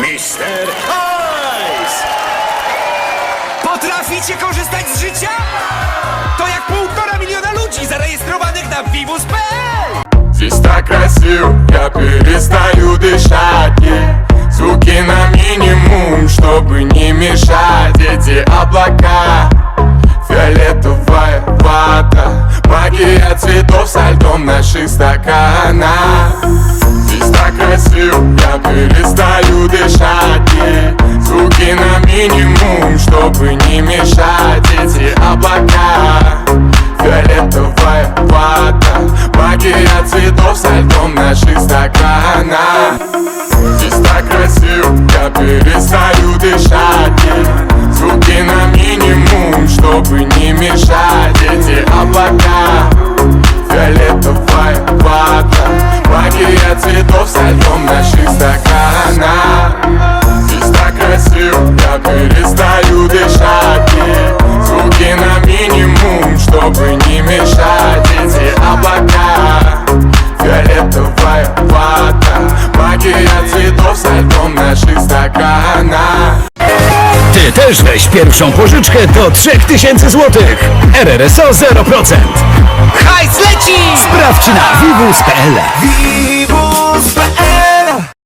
Mister Ice! Potraficie korzystać z życia? To jak półtora miliona ludzi zarejestrowanych na Vivus.pl Здесь так красиво, я перестаю дышать. Звуки на минимум, чтобы не мешать Эти облака, фиолетовая вата Магия цветов со льдом наших стаканах Здесь так красиво, перестаю дышать. Yeah. Звуки на минимум, чтобы не мешать. Эти облака, фиолетовая вата Магия цветов со льдом наших стаканах Здесь так красиво, я перестаю дышать Ty też weź pierwszą pożyczkę do 3000 zł. RRSO 0%. Hajs leci! Sprawdź na vivus.pl